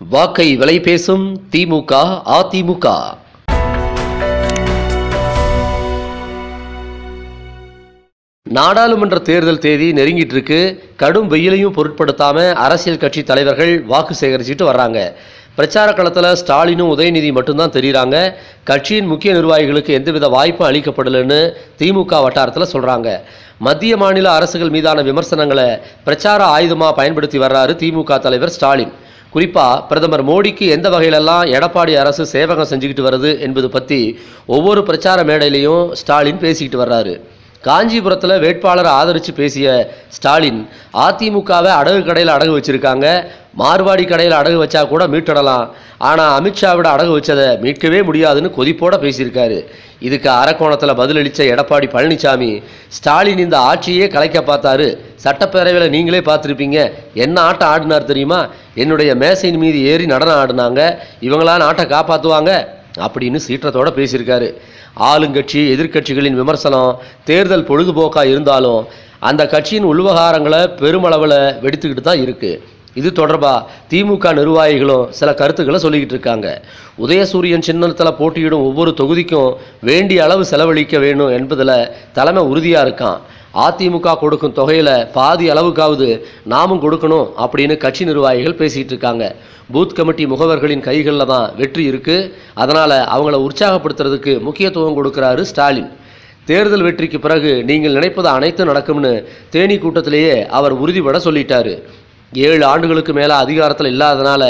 வாக்கை விலை பேசும் திமுக அதிமுக. நாடாளுமன்ற தேர்தல் தேதி நெருங்கிட்டு இருக்கு. கடும் வெயிலையும் பொருட்படுத்தாம அரசியல் கட்சி தலைவர்கள் வாக்கு சேகரிச்சுட்டு வர்றாங்க. பிரச்சார களத்தில் ஸ்டாலினும் உதயநிதி மட்டும்தான் தெரியுறாங்க. கட்சியின் முக்கிய நிர்வாகிகளுக்கு எந்தவித வாய்ப்பும் அளிக்கப்படலைன்னு திமுக வட்டாரத்தில் சொல்றாங்க. மத்திய மாநில அரசுகள் மீதான விமர்சனங்களை பிரச்சார ஆயுதமாக பயன்படுத்தி வர்றாரு திமுக தலைவர் ஸ்டாலின். குறிப்பாக பிரதமர் மோடிக்கு எந்த வகையிலெல்லாம் எடப்பாடி அரசு சேவகம் செஞ்சுக்கிட்டு வருது என்பது பற்றி ஒவ்வொரு பிரச்சார மேடையிலையும் ஸ்டாலின் பேசிக்கிட்டு வர்றாரு. காஞ்சிபுரத்தில் வேட்பாளரை ஆதரித்து பேசிய ஸ்டாலின் அதிமுகவை அடகு கடையில் அடகு வச்சுருக்காங்க. மார்வாடி கடையில் அடகு வச்சா கூட மீட்டடலாம். ஆனால் அமித்ஷாவிட அடகு வச்சதை மீட்கவே முடியாதுன்னு கொதிப்போட பேசியிருக்காரு. இதுக்கு அரக்கோணத்தில் பதிலளித்த எடப்பாடி பழனிசாமி ஸ்டாலின் இந்த ஆட்சியே கலைக்க பார்த்தாரு. சட்டப்பேரவையில் நீங்களே பார்த்துருப்பீங்க. என்ன ஆட்டம் ஆடினார் தெரியுமா? என்னுடைய மேசையின் மீது ஏறி நடனம் ஆடினாங்க. இவங்களா நாட்டை காப்பாற்றுவாங்க அப்படின்னு சீற்றத்தோட பேசியிருக்காரு. ஆளுங்கட்சி எதிர்க்கட்சிகளின் விமர்சனம் தேர்தல் பொழுதுபோக்காக இருந்தாலும் அந்த கட்சியின் உள்வகாரங்களை பெருமளவில் வெடித்துக்கிட்டு தான் இருக்குது இது தொடர்பாக திமுக நிர்வாகிகளும் சில கருத்துக்களை சொல்லிக்கிட்டு இருக்காங்க. உதயசூரியன் சின்னத்தில் போட்டியிடும் ஒவ்வொரு தொகுதிக்கும் வேண்டிய அளவு செலவழிக்க வேணும் என்பதில் தலைமை உறுதியாக இருக்கான். அதிமுக கொடுக்கும் தொகையில் பாதி அளவுக்காவது நாமும் கொடுக்கணும் அப்படின்னு கட்சி நிர்வாகிகள் பேசிகிட்டு இருக்காங்க. பூத் கமிட்டி முகவர்களின் கைகளில் தான் வெற்றி இருக்குது அதனால் அவங்கள உற்சாகப்படுத்துறதுக்கு முக்கியத்துவம் கொடுக்குறாரு ஸ்டாலின். தேர்தல் வெற்றிக்கு பிறகு நீங்கள் நினைப்பது அனைத்தும் நடக்கும்னு தேனி கூட்டத்திலேயே அவர் உறுதிபட சொல்லிட்டாரு. ஏழு ஆண்டுகளுக்கு மேலே அதிகாரத்தில் இல்லாதனால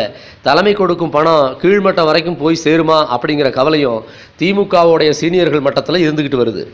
தலைமை கொடுக்கும் பணம் கீழ்மட்டம் வரைக்கும் போய் சேருமா அப்படிங்கிற கவலையும் திமுகவுடைய சீனியர்கள் மட்டத்தில் இருந்துக்கிட்டு வருது.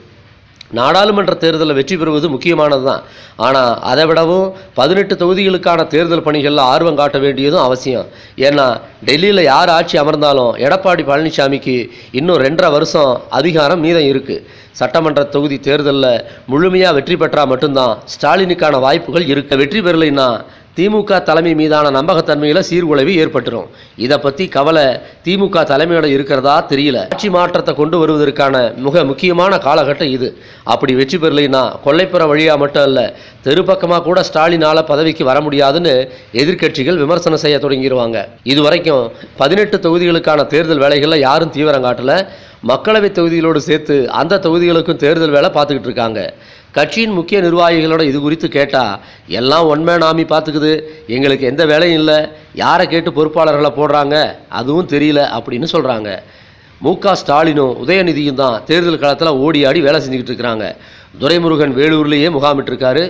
நாடாளுமன்ற தேர்தலில் வெற்றி பெறுவது முக்கியமானது தான் ஆனால் அதை விடவும் பதினெட்டு தொகுதிகளுக்கான தேர்தல் பணிகளில் ஆர்வம் காட்ட வேண்டியதும் அவசியம். ஏன்னா டெல்லியில் யார் ஆட்சி அமர்ந்தாலும் எடப்பாடி பழனிசாமிக்கு இன்னும் ரெண்டரை வருஷம் அதிகாரம் மீதம் இருக்குது சட்டமன்ற தொகுதி தேர்தலில் முழுமையாக வெற்றி பெற்றால் மட்டும்தான் ஸ்டாலினுக்கான வாய்ப்புகள் இருக்க. வெற்றி பெறலைன்னா திமுக தலைமை மீதான நம்பகத்தன்மையில் சீர்குலைவு ஏற்பட்டுரும். இதை பற்றி கவலை திமுக தலைமையோட இருக்கிறதா தெரியல. ஆட்சி மாற்றத்தை கொண்டு வருவதற்கான மிக முக்கியமான காலகட்டம் இது. அப்படி வெற்றி பெறலைன்னா கொல்லைப்புற வழியாக மட்டும் இல்லை தெருப்பக்கமாக கூட ஸ்டாலினால் பதவிக்கு வர முடியாதுன்னு எதிர்க்கட்சிகள் விமர்சனம் செய்ய தொடங்கிடுவாங்க இது வரைக்கும் பதினெட்டு தொகுதிகளுக்கான தேர்தல் வேலைகளில் யாரும் தீவிரம் காட்டல. மக்களவை தொகுதிகளோடு சேர்த்து அந்த தொகுதிகளுக்கும் தேர்தல் வேலை பார்த்துக்கிட்டு இருக்காங்க. கட்சியின் முக்கிய நிர்வாகிகளோட இது குறித்து கேட்டால் எல்லாம் ஒன்மேன் ஆமி பார்த்துக்குது. எங்களுக்கு எந்த வேலையும் இல்லை. யாரை கேட்டு பொறுப்பாளர்களை போடுறாங்க? அதுவும் தெரியல அப்படின்னு சொல்கிறாங்க மு க ஸ்டாலினும் உதயநிதியும் தான் தேர்தல் காலத்தில் ஓடி ஆடி வேலை செஞ்சுக்கிட்டு இருக்கிறாங்க. துரைமுருகன் வேலூர்லேயே முகாமிட்டிருக்காரு.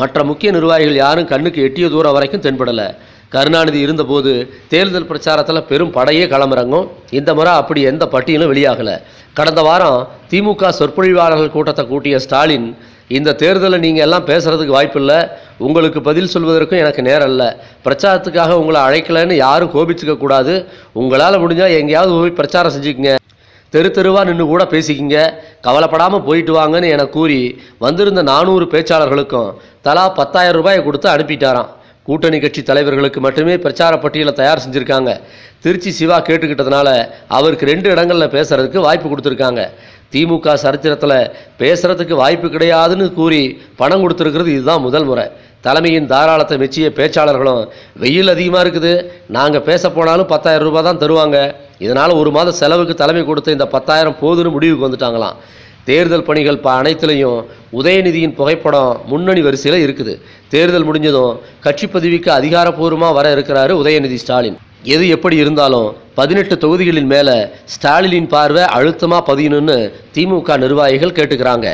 மற்ற முக்கிய நிர்வாகிகள் யாரும் கண்ணுக்கு எட்டிய தூரம் வரைக்கும் தென்படலை. கருணாநிதி இருந்தபோது தேர்தல் பிரச்சாரத்தில் பெரும் படையே களமிறங்கும். இந்த முறை அப்படி எந்த பட்டியலும் வெளியாகலை. கடந்த வாரம் திமுக சொற்பொழிவாளர்கள் கூட்டத்தை கூட்டிய ஸ்டாலின் இந்த தேர்தலை நீங்கள் எல்லாம் பேசுகிறதுக்கு வாய்ப்பில்லை உங்களுக்கு பதில் சொல்வதற்கும் எனக்கு நேரம் இல்லை. பிரச்சாரத்துக்காக உங்களை அழைக்கலைன்னு யாரும் கோபிச்சுக்க கூடாது. உங்களால் முடிஞ்சால் எங்கேயாவது போய் பிரச்சாரம் செஞ்சுக்கங்க. தெரு தெருவாக நின்று கூட பேசிக்கிங்க. கவலைப்படாமல் போயிட்டு வாங்கன்னு என கூறி வந்திருந்த நானூறு பேச்சாளர்களுக்கும் தலா பத்தாயிரம் ரூபாயை கொடுத்து அனுப்பிட்டாராம். கூட்டணி கட்சி தலைவர்களுக்கு மட்டுமே பிரச்சார பட்டியலை தயார் செஞ்சுருக்காங்க. திருச்சி சிவா கேட்டுக்கிட்டதுனால அவருக்கு ரெண்டு இடங்களில் பேசுகிறதுக்கு வாய்ப்பு கொடுத்துருக்காங்க. திமுக சரித்திரத்தில் பேசுகிறதுக்கு வாய்ப்பு கிடையாதுன்னு கூறி பணம் கொடுத்துருக்கிறது இதுதான் முதல் முறை. தலைமையின் தாராளத்தை மெச்சிய பேச்சாளர்களும் வெயில் அதிகமாக இருக்குது. நாங்கள் பேச போனாலும் பத்தாயிரம் ரூபாய் தான் தருவாங்க. இதனால் ஒரு மாத செலவுக்கு தலைமை கொடுத்த இந்த பத்தாயிரம் போதுன்னு முடிவுக்கு வந்துட்டாங்களாம். தேர்தல் பணிகள் ப அனைத்துலேயும் உதயநிதியின் புகைப்படம் முன்னணி வரிசையில் இருக்குது. தேர்தல் முடிஞ்சதும் கட்சி பதவிக்கு அதிகாரப்பூர்வமாக வர இருக்கிறாரு உதயநிதி ஸ்டாலின். எது எப்படி இருந்தாலும் பதினெட்டு தொகுதிகளின் மேலே ஸ்டாலினின் பார்வை அழுத்தமாக பதியணும்னு திமுக நிர்வாகிகள் கேட்டுக்கிறாங்க.